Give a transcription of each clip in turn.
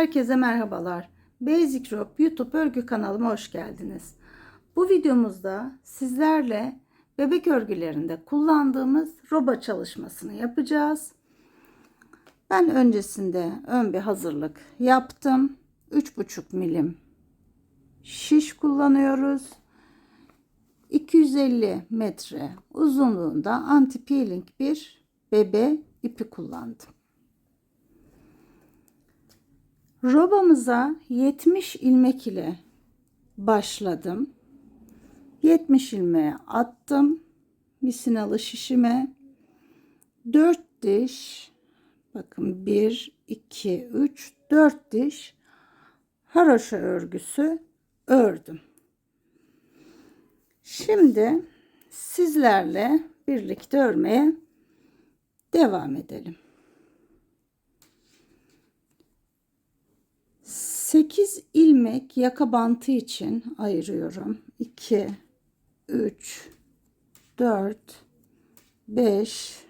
Herkese merhabalar. Basic Rope YouTube örgü kanalıma hoş geldiniz. Bu videomuzda sizlerle bebek örgülerinde kullandığımız roba çalışmasını yapacağız. Ben öncesinde ön bir hazırlık yaptım. 3,5 milim şiş kullanıyoruz. 250 metre uzunluğunda anti peeling bir bebe ipi kullandım. Robamıza 70 ilmek ile başladım. 70 ilmeğe attım. Misinalı şişime 4 diş bakın 1 2 3 4 diş haroşa örgüsü ördüm. Şimdi sizlerle birlikte örmeye devam edelim. 8 ilmek yaka bantı için ayırıyorum. 2 3 4 5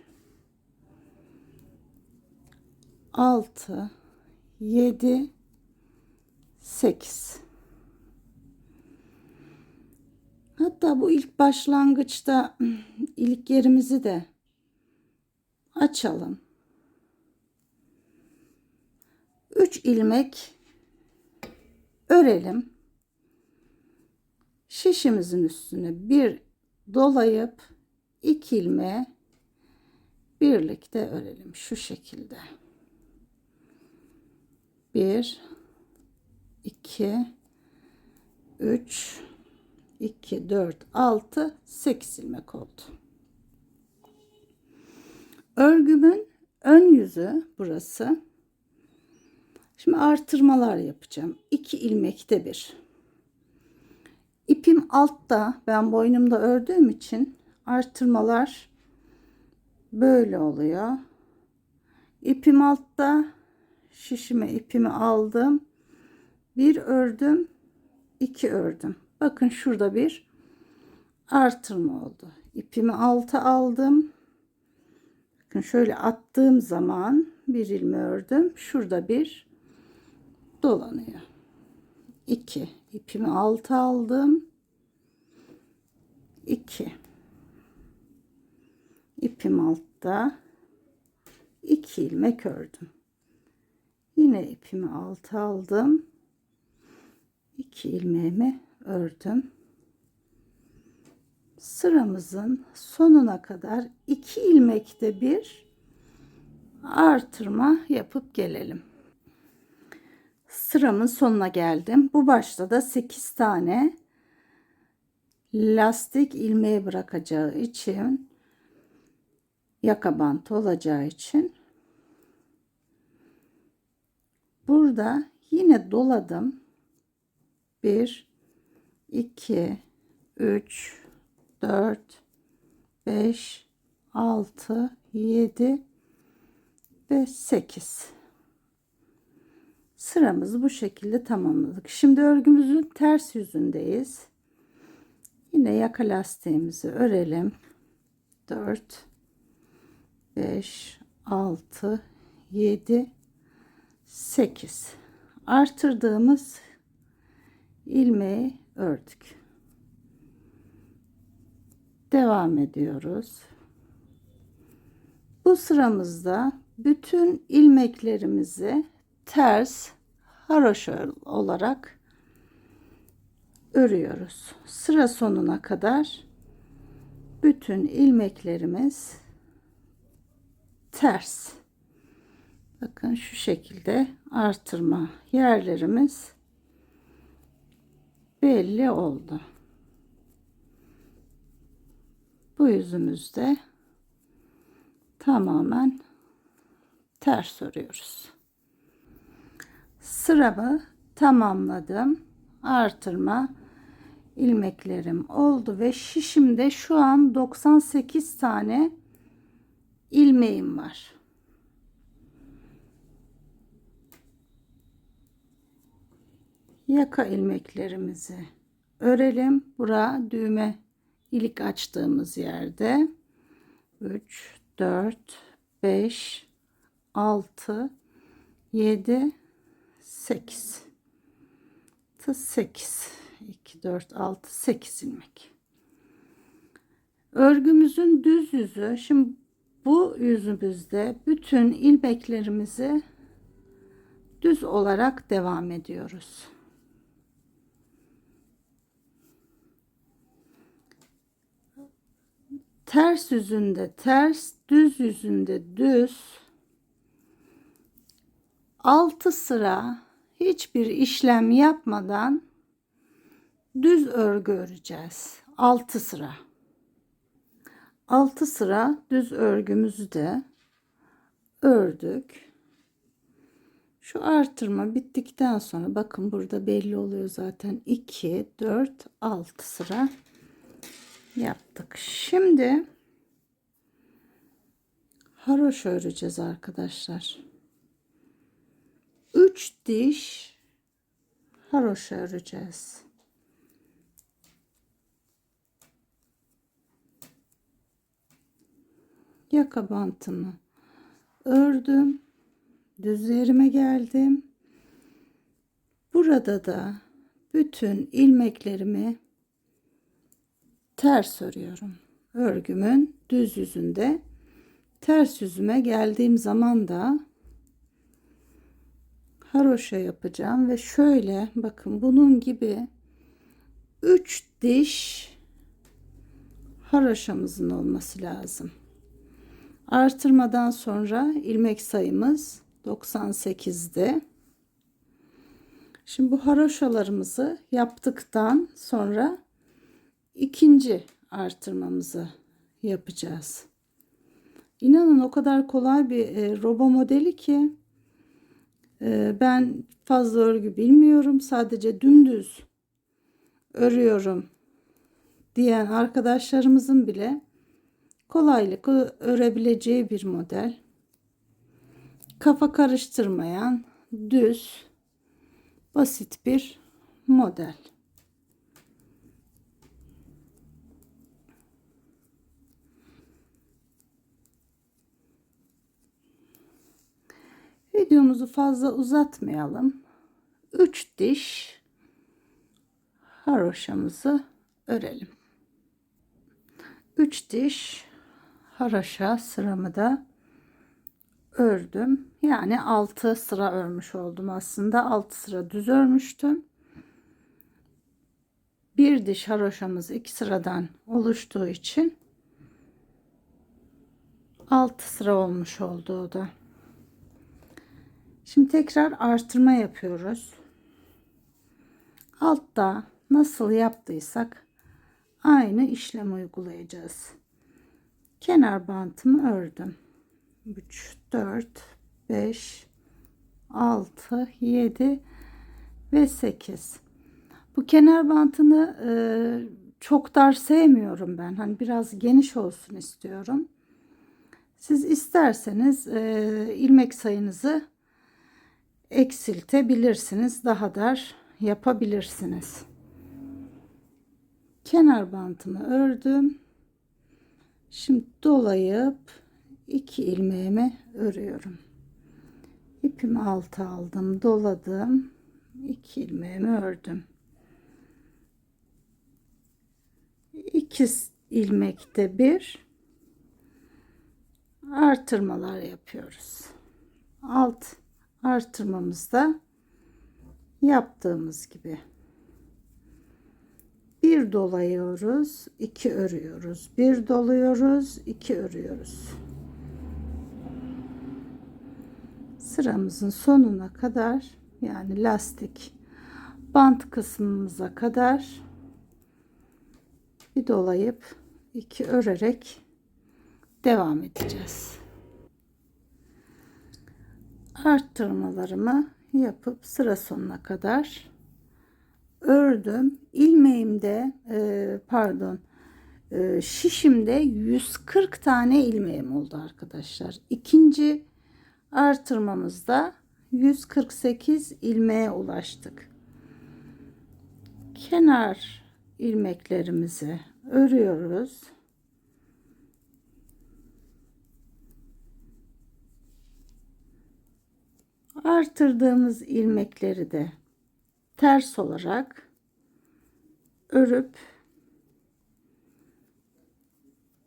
6 7 8 Hatta bu ilk başlangıçta ilk yerimizi de açalım. 3 ilmek örelim. Şişimizin üstüne bir dolayıp iki ilmeğe birlikte örelim şu şekilde. 1 2 3 2 4 6 8 ilmek oldu. Örgümün ön yüzü burası. Şimdi artırmalar yapacağım. 2 ilmekte bir. İpim altta. Ben boynumda ördüğüm için artırmalar böyle oluyor. İpim altta. Şişime ipimi aldım. Bir ördüm. iki ördüm. Bakın şurada bir artırma oldu. İpimi alta aldım. Bakın şöyle attığım zaman bir ilme ördüm. Şurada bir dolanıyor. 2 ipimi alta aldım. 2 ipim altta 2 ilmek ördüm. Yine ipimi alta aldım. 2 ilmeğimi ördüm. Sıramızın sonuna kadar 2 ilmekte bir artırma yapıp gelelim sıramın sonuna geldim. Bu başta da 8 tane lastik ilmeği bırakacağı için yaka bantı olacağı için burada yine doladım. 1 2 3 4 5 6 7 ve 8 sıramızı bu şekilde tamamladık. Şimdi örgümüzün ters yüzündeyiz. Yine yaka lastiğimizi örelim. 4 5 6 7 8 artırdığımız ilmeği ördük. Devam ediyoruz. Bu sıramızda bütün ilmeklerimizi ters haroşa olarak örüyoruz. Sıra sonuna kadar bütün ilmeklerimiz ters. Bakın şu şekilde artırma yerlerimiz belli oldu. Bu yüzümüzde tamamen ters örüyoruz sıramı tamamladım. Artırma ilmeklerim oldu ve şişimde şu an 98 tane ilmeğim var. Yaka ilmeklerimizi örelim. Bura düğme ilik açtığımız yerde 3 4 5 6 7 8 8 2 4 6 8 ilmek örgümüzün düz yüzü şimdi bu yüzümüzde bütün ilmeklerimizi düz olarak devam ediyoruz. Ters yüzünde ters, düz yüzünde düz. 6 sıra hiçbir işlem yapmadan düz örgü öreceğiz. 6 sıra. 6 sıra düz örgümüzü de ördük. Şu artırma bittikten sonra bakın burada belli oluyor zaten 2 4 6 sıra yaptık. Şimdi haroş öreceğiz arkadaşlar. 3 diş haroş öreceğiz. Yaka bantımı ördüm. Düz yerime geldim. Burada da bütün ilmeklerimi ters örüyorum. Örgümün düz yüzünde ters yüzüme geldiğim zaman da haroşa yapacağım ve şöyle bakın bunun gibi 3 diş haroşamızın olması lazım. Artırmadan sonra ilmek sayımız 98'de. Şimdi bu haroşalarımızı yaptıktan sonra ikinci artırmamızı yapacağız. İnanın o kadar kolay bir e, robo modeli ki ben fazla örgü bilmiyorum. Sadece dümdüz örüyorum diyen arkadaşlarımızın bile kolaylıkla örebileceği bir model. Kafa karıştırmayan düz basit bir model. Videomuzu fazla uzatmayalım. 3 diş haroşamızı örelim. 3 diş haraşa sıramı da ördüm. Yani 6 sıra örmüş oldum aslında. 6 sıra düz örmüştüm. Bir diş haroşamız iki sıradan oluştuğu için 6 sıra olmuş oldu o da. Şimdi tekrar artırma yapıyoruz. Altta nasıl yaptıysak aynı işlem uygulayacağız. Kenar bantımı ördüm. 3 4 5 6 7 ve 8. Bu kenar bantını e, çok dar sevmiyorum ben. Hani biraz geniş olsun istiyorum. Siz isterseniz e, ilmek sayınızı eksiltebilirsiniz. Daha dar yapabilirsiniz. Kenar bantımı ördüm. Şimdi dolayıp iki ilmeğimi örüyorum. İpimi alta aldım, doladım. iki ilmeğimi ördüm. İki ilmekte bir artırmalar yapıyoruz. Alt artırmamızda yaptığımız gibi bir dolayıyoruz, iki örüyoruz. Bir doluyoruz, iki örüyoruz. Sıramızın sonuna kadar yani lastik bant kısmımıza kadar bir dolayıp iki örerek devam edeceğiz. Arttırmalarımı yapıp sıra sonuna kadar ördüm. İlmeğimde e, pardon e, şişimde 140 tane ilmeğim oldu arkadaşlar. İkinci artırmamızda 148 ilmeğe ulaştık. Kenar ilmeklerimizi örüyoruz. Artırdığımız ilmekleri de ters olarak örüp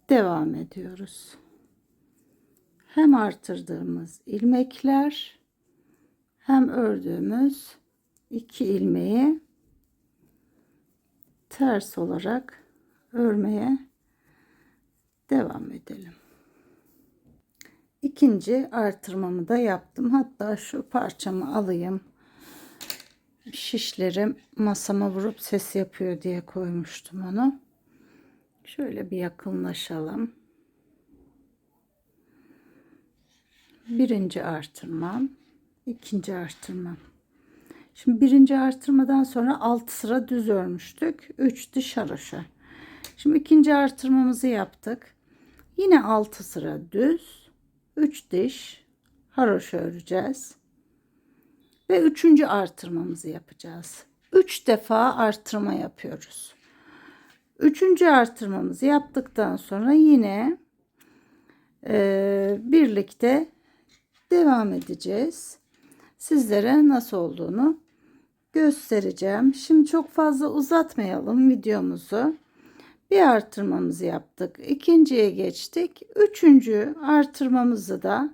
devam ediyoruz. Hem artırdığımız ilmekler hem ördüğümüz iki ilmeği ters olarak örmeye devam edelim. İkinci artırmamı da yaptım. Hatta şu parçamı alayım. Şişlerim masama vurup ses yapıyor diye koymuştum onu. Şöyle bir yakınlaşalım. Birinci artırmam, ikinci artırmam. Şimdi birinci artırmadan sonra 6 sıra düz örmüştük. 3 diş haroşa. Şimdi ikinci artırmamızı yaptık. Yine 6 sıra düz, 3 diş haroşa öreceğiz. Ve üçüncü artırmamızı yapacağız. 3 defa artırma yapıyoruz. Üçüncü artırmamızı yaptıktan sonra yine e, birlikte devam edeceğiz. Sizlere nasıl olduğunu göstereceğim. Şimdi çok fazla uzatmayalım videomuzu. Bir artırmamızı yaptık. İkinciye geçtik. Üçüncü artırmamızı da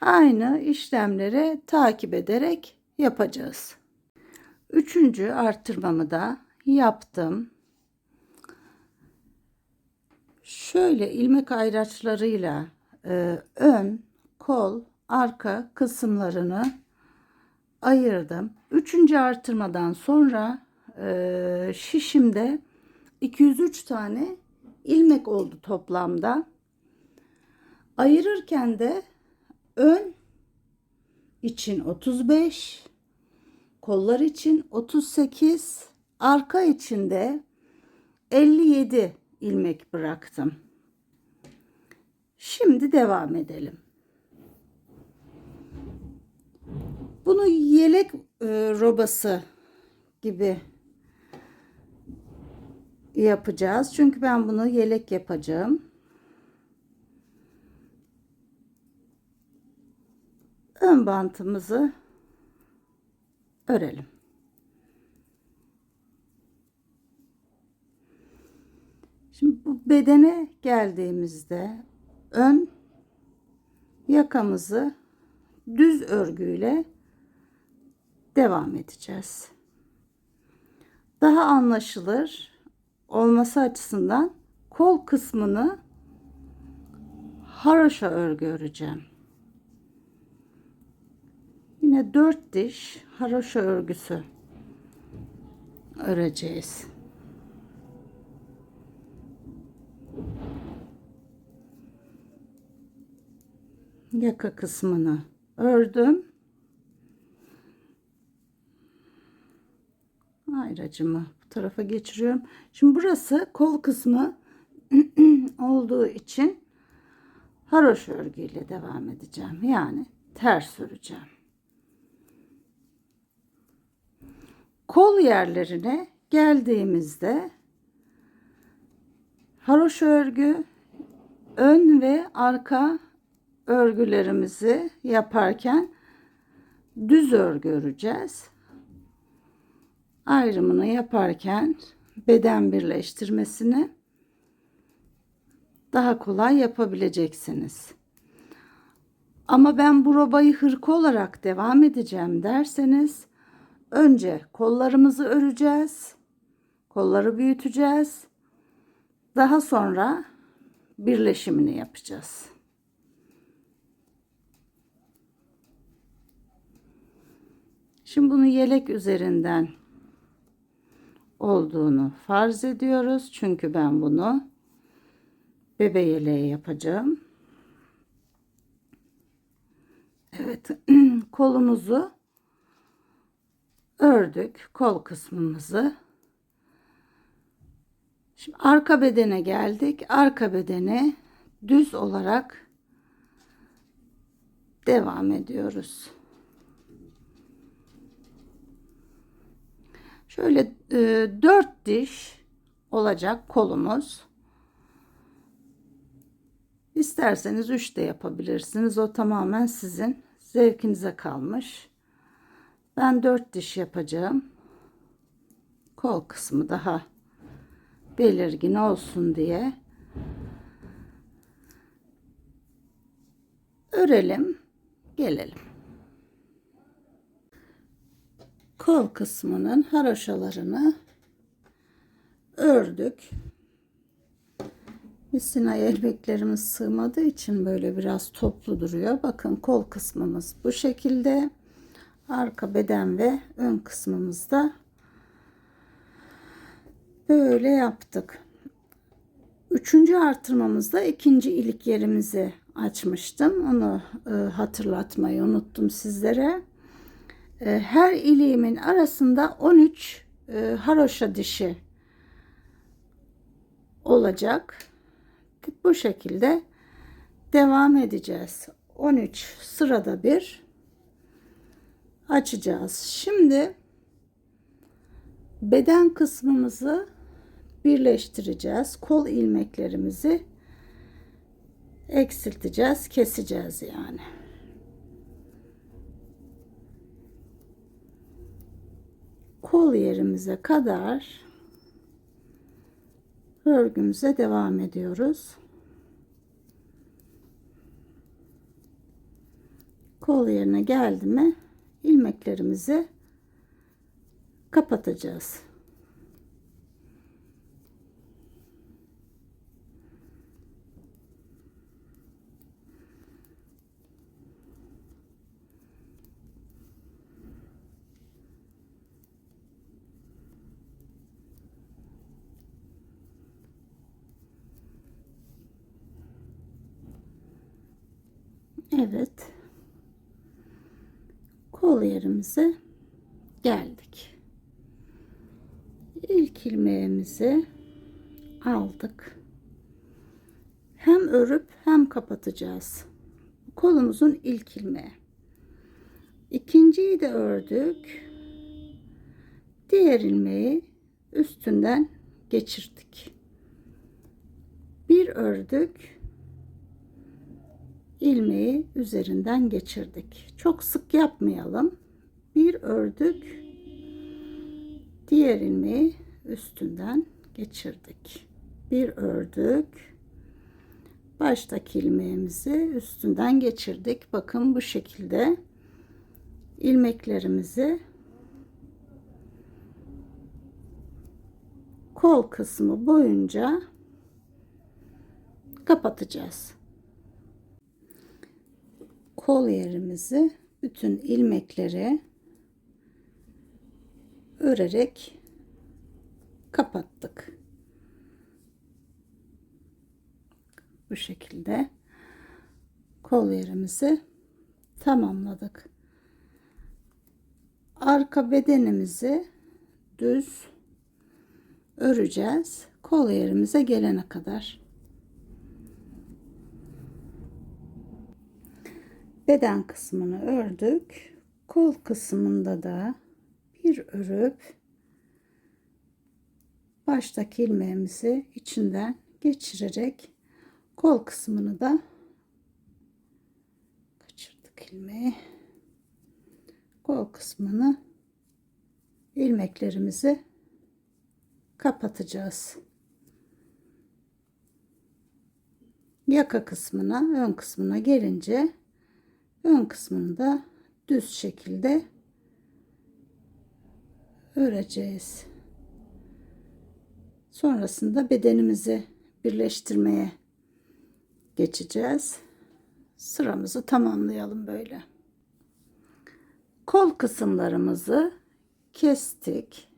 aynı işlemleri takip ederek yapacağız. Üçüncü artırmamı da yaptım. Şöyle ilmek ayraçlarıyla e, ön, kol, arka kısımlarını ayırdım. Üçüncü artırmadan sonra e, şişimde 203 tane ilmek oldu toplamda. Ayırırken de ön için 35, kollar için 38, arka için de 57 ilmek bıraktım. Şimdi devam edelim. Bunu yelek e, robası gibi yapacağız. Çünkü ben bunu yelek yapacağım. Ön bantımızı örelim. Şimdi bu bedene geldiğimizde ön yakamızı düz örgüyle devam edeceğiz. Daha anlaşılır olması açısından kol kısmını haroşa örgü öreceğim. Yine dört diş haroşa örgüsü öreceğiz. Yaka kısmını ördüm. Ayracımı bu tarafa geçiriyorum. Şimdi burası kol kısmı olduğu için haroşa örgüyle devam edeceğim. Yani ters öreceğim. Kol yerlerine geldiğimizde haroşa örgü ön ve arka örgülerimizi yaparken düz örgü öreceğiz. Ayrımını yaparken beden birleştirmesini daha kolay yapabileceksiniz. Ama ben bu robayı hırka olarak devam edeceğim derseniz önce kollarımızı öreceğiz. Kolları büyüteceğiz. Daha sonra birleşimini yapacağız. Şimdi bunu yelek üzerinden olduğunu farz ediyoruz. Çünkü ben bunu bebe yeleği yapacağım. Evet kolumuzu ördük. Kol kısmımızı. Şimdi arka bedene geldik. Arka bedene düz olarak devam ediyoruz. Şöyle e, 4 diş olacak kolumuz. İsterseniz 3 de yapabilirsiniz. O tamamen sizin Zevkinize kalmış. Ben 4 diş yapacağım. Kol kısmı daha belirgin olsun diye. Örelim, gelelim. Kol kısmının haroşalarını ördük. Misinay ilmeklerimiz sığmadığı için böyle biraz toplu duruyor. Bakın kol kısmımız bu şekilde. Arka beden ve ön kısmımızda böyle yaptık. Üçüncü artırmamızda ikinci ilik yerimizi açmıştım. Onu e, hatırlatmayı unuttum sizlere. E, her iliğimin arasında 13 e, haroşa dişi olacak. Bu şekilde devam edeceğiz. 13 sırada bir açacağız. Şimdi beden kısmımızı birleştireceğiz. Kol ilmeklerimizi eksilteceğiz, keseceğiz yani. Kol yerimize kadar örgümüze devam ediyoruz. Kol yerine geldi mi ilmeklerimizi kapatacağız. Evet. Kol yerimize geldik. İlk ilmeğimizi aldık. Hem örüp hem kapatacağız. Kolumuzun ilk ilmeği. İkinciyi de ördük. Diğer ilmeği üstünden geçirdik. Bir ördük ilmeği üzerinden geçirdik. Çok sık yapmayalım. Bir ördük. Diğer ilmeği üstünden geçirdik. Bir ördük. Baştaki ilmeğimizi üstünden geçirdik. Bakın bu şekilde ilmeklerimizi kol kısmı boyunca kapatacağız kol yerimizi bütün ilmekleri örerek kapattık. Bu şekilde kol yerimizi tamamladık. Arka bedenimizi düz öreceğiz. Kol yerimize gelene kadar. beden kısmını ördük. Kol kısmında da bir örüp baştaki ilmeğimizi içinden geçirerek kol kısmını da kaçırdık ilmeği. Kol kısmını ilmeklerimizi kapatacağız. Yaka kısmına, ön kısmına gelince ön kısmını da düz şekilde öreceğiz. Sonrasında bedenimizi birleştirmeye geçeceğiz. Sıramızı tamamlayalım böyle. Kol kısımlarımızı kestik.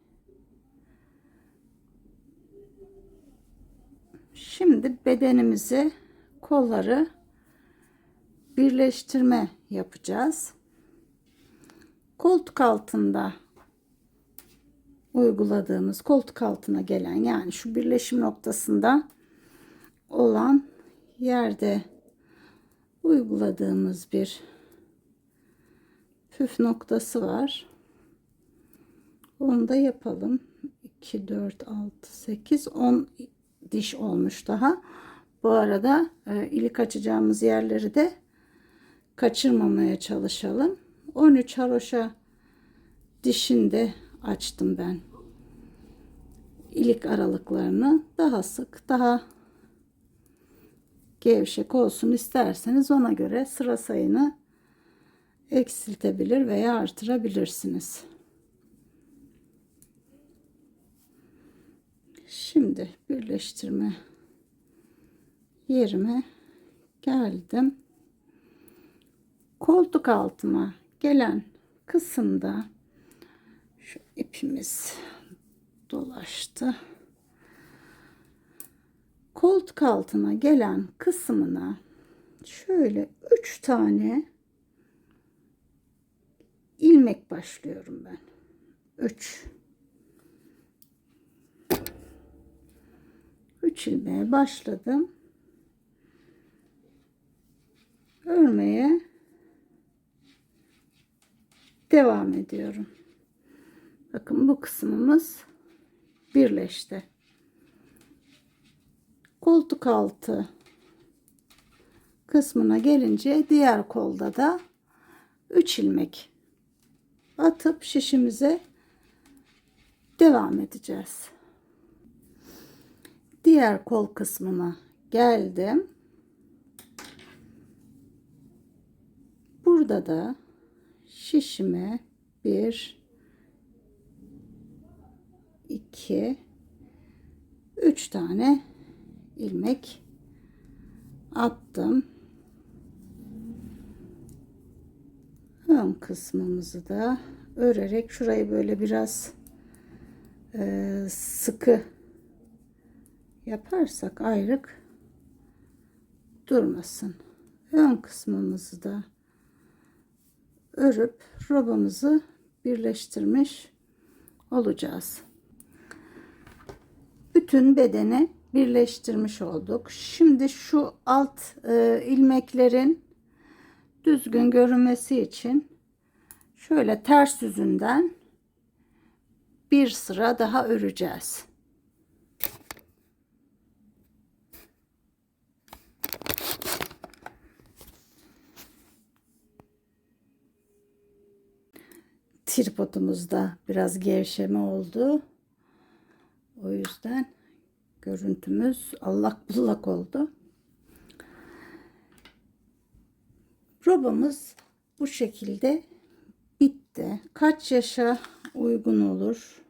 Şimdi bedenimizi kolları birleştirme yapacağız. Koltuk altında uyguladığımız koltuk altına gelen yani şu birleşim noktasında olan yerde uyguladığımız bir püf noktası var. Onu da yapalım. 2 4 6 8 10 diş olmuş daha. Bu arada e, ilik açacağımız yerleri de kaçırmamaya çalışalım. 13 haroşa dişinde açtım ben. İlik aralıklarını daha sık, daha gevşek olsun isterseniz ona göre sıra sayını eksiltebilir veya artırabilirsiniz. Şimdi birleştirme yerime geldim. Koltuk altıma gelen kısımda şu ipimiz dolaştı. Koltuk altına gelen kısmına şöyle üç tane ilmek başlıyorum ben. 3 3 ilmeğe başladım. Örmeye devam ediyorum. Bakın bu kısmımız birleşti. Koltuk altı kısmına gelince diğer kolda da 3 ilmek atıp şişimize devam edeceğiz. Diğer kol kısmına geldim. Burada da şişime bir iki üç tane ilmek attım. ön kısmımızı da örerek şurayı böyle biraz e, sıkı yaparsak ayrık durmasın. Ön kısmımızı da örüp robamızı birleştirmiş olacağız. Bütün bedeni birleştirmiş olduk. Şimdi şu alt e, ilmeklerin düzgün görünmesi için şöyle ters yüzünden bir sıra daha öreceğiz. Tripodumuzda biraz gevşeme oldu. O yüzden görüntümüz allak bullak oldu. Robamız bu şekilde bitti. Kaç yaşa uygun olur?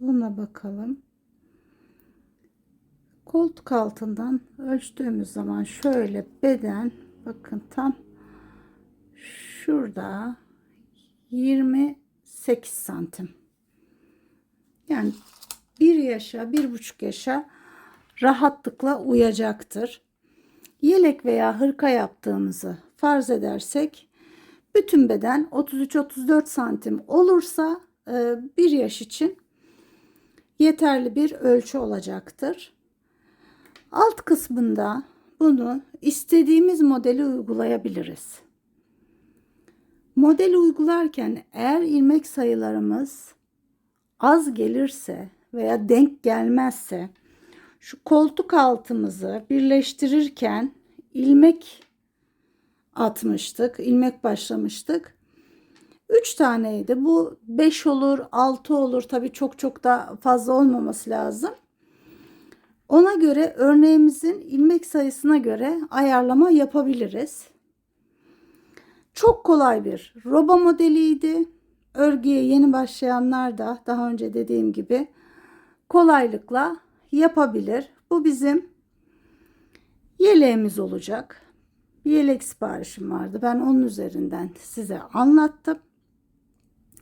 Buna bakalım. Koltuk altından ölçtüğümüz zaman şöyle beden bakın tam şurada 28 santim. Yani bir yaşa, bir buçuk yaşa rahatlıkla uyacaktır. Yelek veya hırka yaptığımızı farz edersek bütün beden 33-34 santim olursa e, bir yaş için yeterli bir ölçü olacaktır. Alt kısmında bunu istediğimiz modeli uygulayabiliriz. Modeli uygularken eğer ilmek sayılarımız az gelirse veya denk gelmezse şu koltuk altımızı birleştirirken ilmek atmıştık. ilmek başlamıştık. 3 taneydi. Bu 5 olur, 6 olur. Tabii çok çok da fazla olmaması lazım. Ona göre örneğimizin ilmek sayısına göre ayarlama yapabiliriz. Çok kolay bir roba modeliydi. Örgüye yeni başlayanlar da daha önce dediğim gibi kolaylıkla yapabilir. Bu bizim yeleğimiz olacak. Bir yelek siparişim vardı. Ben onun üzerinden size anlattım.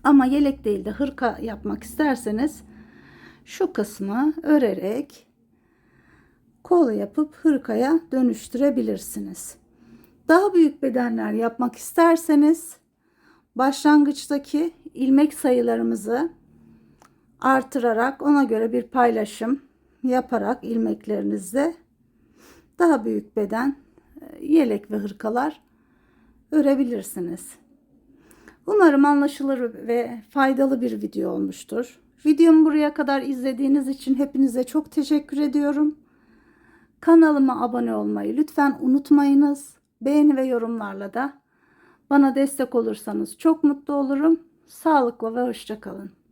Ama yelek değil de hırka yapmak isterseniz şu kısmı örerek kol yapıp hırkaya dönüştürebilirsiniz. Daha büyük bedenler yapmak isterseniz başlangıçtaki ilmek sayılarımızı artırarak ona göre bir paylaşım yaparak ilmeklerinizde daha büyük beden e, yelek ve hırkalar örebilirsiniz. Umarım anlaşılır ve faydalı bir video olmuştur. Videomu buraya kadar izlediğiniz için hepinize çok teşekkür ediyorum. Kanalıma abone olmayı lütfen unutmayınız. beğeni ve yorumlarla da bana destek olursanız çok mutlu olurum. Sağlıklı ve hoşça kalın.